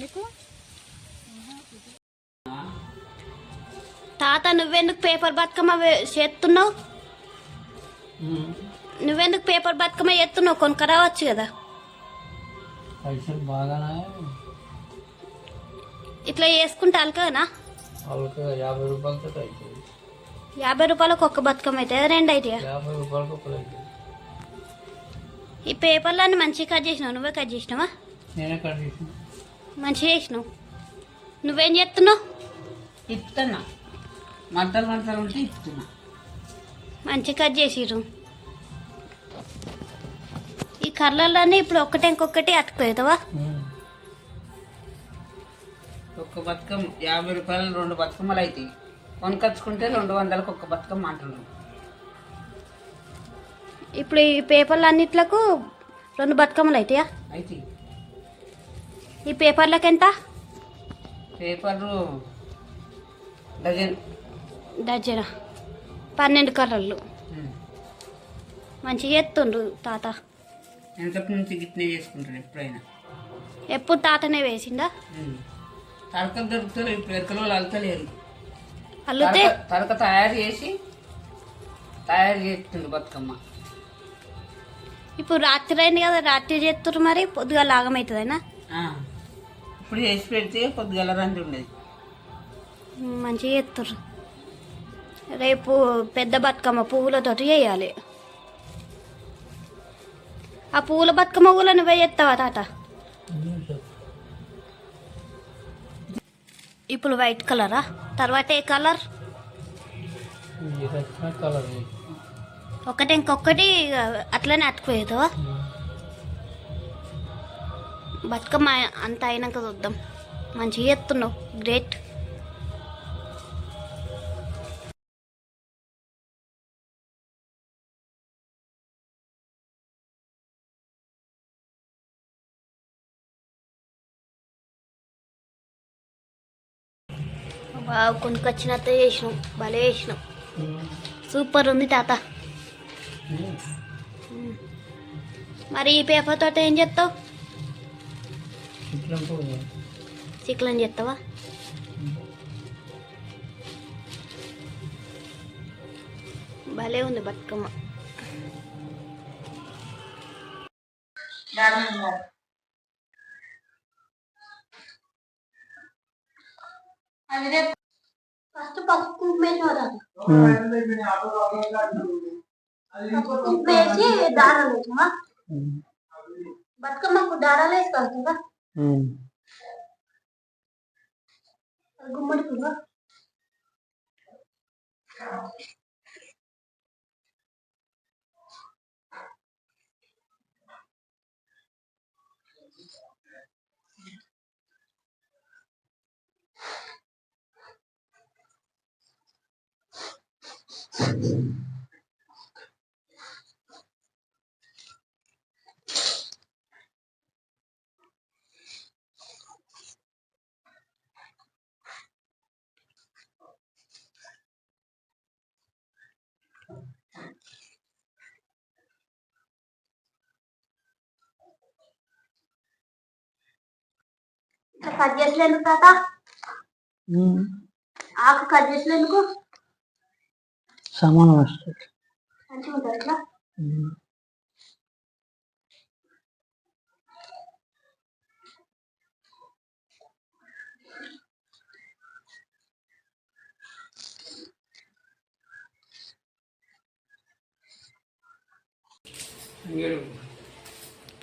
మీకు? తాత నువ్వెందుకు పేపర్ బతుకమ్మ చేస్తున్నావు నువ్వెందుకు పేపర్ బతుకమ్మ చేస్తున్నావు కొనుక్కరావచ్చు కదా. పైసలు బాగా ఇట్లా చేసుకుంటే అలకనా? యాభై రూపాయలతో యాభై రూపాయలకు ఒక్క బతుకమ్మ అవుతుంది? రెండు అయితే ఈ పేపర్లన్నీ మంచిగా కట్ చేసినావు? నువ్వే కట్ చేసినావా? నేనే కట్ చేసిన. మంచిగా చేసినావు. నువ్వేం చేస్తున్నావు? ఇస్తున్నా మంటలు మంటలు ఉంటే ఇస్తున్నా మంచిగా కట్ చేసిర్రు. ఈ కర్రలన్నీ ఇప్పుడు ఒక్కటి ఇంకొకటి అతుకుతావా ఒక్క బతుకమ్మ యాభై రూపాయలు రెండు బతుకమ్మలు అవుతాయి కొనుకొచ్చుకుంటే రెండు వందలకు ఒక్క బతుకమ్మ అంటున్నాం. ఇప్పుడు ఈ పేపర్లు అన్నిట్లకు రెండు బతుకమ్మలు అవుతాయా అయితే. ఈ పేపర్లకు ఎంత? పేపర్లు డజన్. డజన. పన్నెండు కర్రలు. మంచిగా ఎత్తుండ్రు తాత. వెనకటి నుంచి గిట్నే చేసుకుంటారు ఎప్పుడైనా? ఎప్పుడు తాతనే వేసిందా. తడకలు దొరుకుతారు ఇప్పుడు ఎక్కలో అల్తలేరు. అల్లుతే? తడక- తయారు చేసి తయారు చేస్తుంది బతుకమ్మ. ఇప్పుడు రాత్రి అయింది కదా రాత్రి చేస్తున్నారు మరి పొద్దుగా లాగమవుతుందనా ఆ. ఇప్పుడు చేసి పెడితే కొద్దిగా రంది ఉండేది. మంచిగా చేస్తుర్రు రేపు పెద్ద బతుకమ్మ పువ్వులతోటి చేయాలి. ఆ పువ్వుల బతుకమ్మ కూడా నువ్వే చేస్తావా తాత? ఇప్పుడు వైట్ కలరా? తర్వాత ఏ కలర్? ఒకటి ఇంకొకటి అట్లనే అతుకుపోయేదావా బతుకమ్మ అంత అయినాక చూద్దాం. మంచిగా చేస్తున్నావు గ్రేట్ బాగా కొనుకొచ్చినట్టు చేసినాం. భలే చేసినాం. సూపర్ ఉంది తాత. మరి ఈ పేపర్ తోట ఏం చేస్తావు? చిక్లం చేస్తావా? భలే ఉంది బతుకమ్మ. ఫస్ట్ పసుపు కుంకుమ పసుపు వేసి దారాలు వేసామా బతుకమ్మకు దారాలు వేసి కలుగుతుందా గుమ్మడి పువ్వు. కట్ చేసలేందుకు తాత? ఆకు కట్ చేసలేందుకు సమానం వస్తుంది.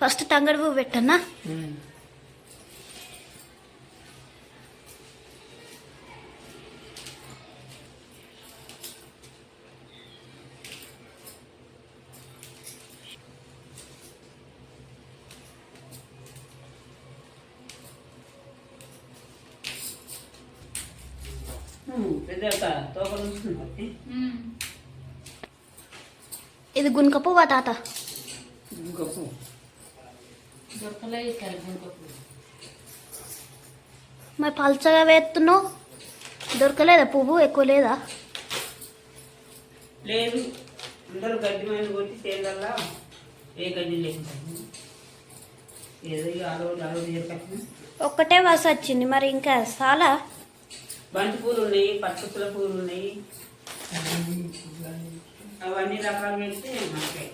ఫస్ట్ తంగడి పువ్వు పెట్టన్నా? ఇది గునుక పువ్వా తాత? మరి పల్చగా వేస్తున్నావు? దొరకలేదా పువ్వు? ఎక్కువ లేదా? లేదు. అందరూ గడ్డి మీద కొట్టి తేలల్లా ఏ గడ్డి లేదు ఏదో ఒక్కటే బస్ వచ్చింది. మరి ఇంకా చాలా బంతి పూలు ఉన్నాయి పట్టుకుల పూలు ఉన్నాయి అవన్నీ రకాలు పెడితే మనకి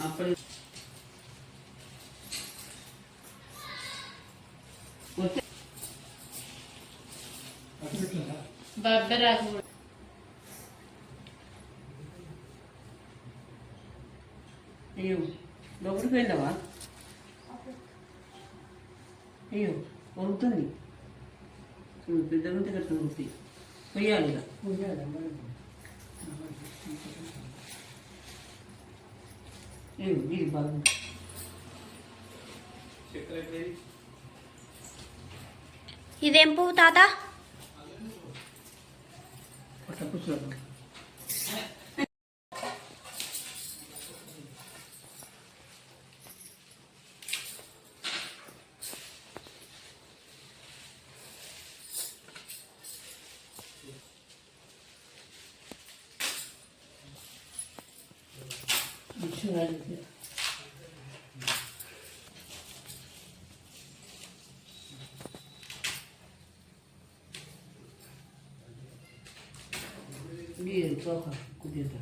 అప్పుడు వచ్చే- అయ్యో లోపలికి వెళ్ళవా అయ్యో పొరుగుతుంది పెద్ద ఉంటే కట్ట ఇక. అయ్యో ఇది బాగుంది ఇదేం పువ్వు తాత? Bir toka kubieta.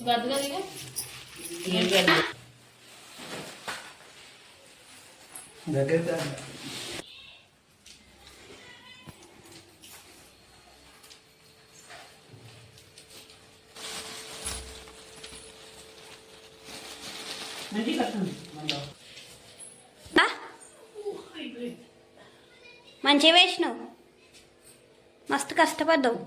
बात करेंगे ये कर दे दे दे మంచిగా వేసినావు. మస్తు కష్టపడ్డావు.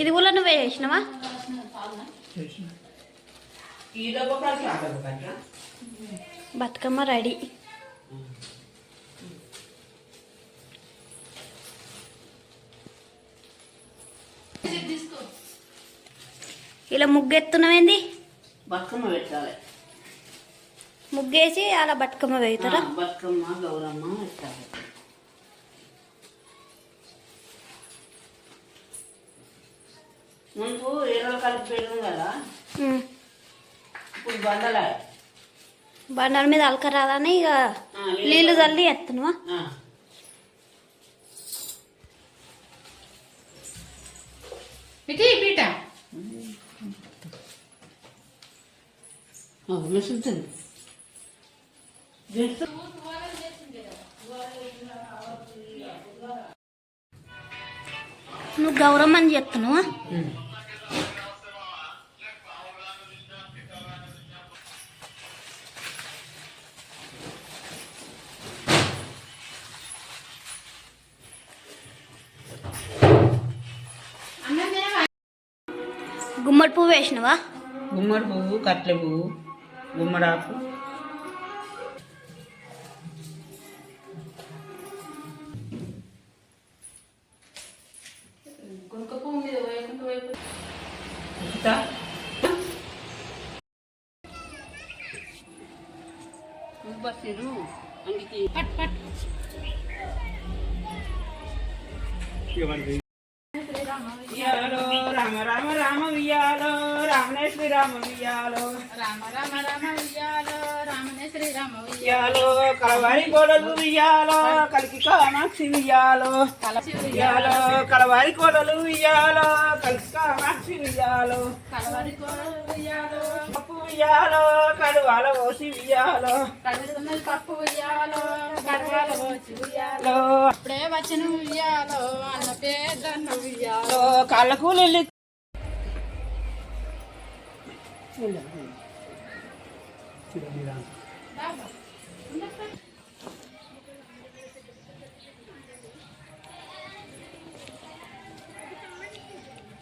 ఇది కూడా నువ్వే కాకి బతుకమ్మ రెడీ. ఇలా ముగ్గెత్తున్నామేంది బతుకమ్మ పెట్టాలి. ముగ్గేసి అలా బతుకమ్మ ఆ, బతుకమ్మ గౌరమ్మ పెట్టాలి. ముందు ఎర్రలు కలిపి పెట్టడం కదా. ఇప్పుడు బండలా బండల మీద అలకరాదని ఇక నీళ్ళు చల్లి ఎత్తున్నావా ఆ. ఆ, మెసులుతుంది నువ్వు గౌరమ్మని చెప్తున్నావా? గుమ్మడి పువ్వు వేసినవా? గుమ్మడి పువ్వు కట్ల పువ్వు. గుమ్మడాకు? బస్సులు అందుకే వియాలో శ్రీరామ వియాలో రామ రామ రామ ఉయ్యాలో రామనే శ్రీరామ వియాలో కలవారి కోడలు వియాలో కలికి కామాక్షి వియాలో కలసి వియాలో కలవారి కోడలు వియాలో కలికి కామాక్షి వియాలో కలవరి కోడలు ఉయ్యాలో. పప్పు వియాలో కడువాల పోసి వియాలో కడుగుతున్నది పప్పు ఉయ్యాలో కడవాల వచ్చి ఉయ్యాలో. అప్పుడే వచ్చిన ఉయ్యాలో అన్న పేదన్న ఉయ్యాలో. కాళ్ళకు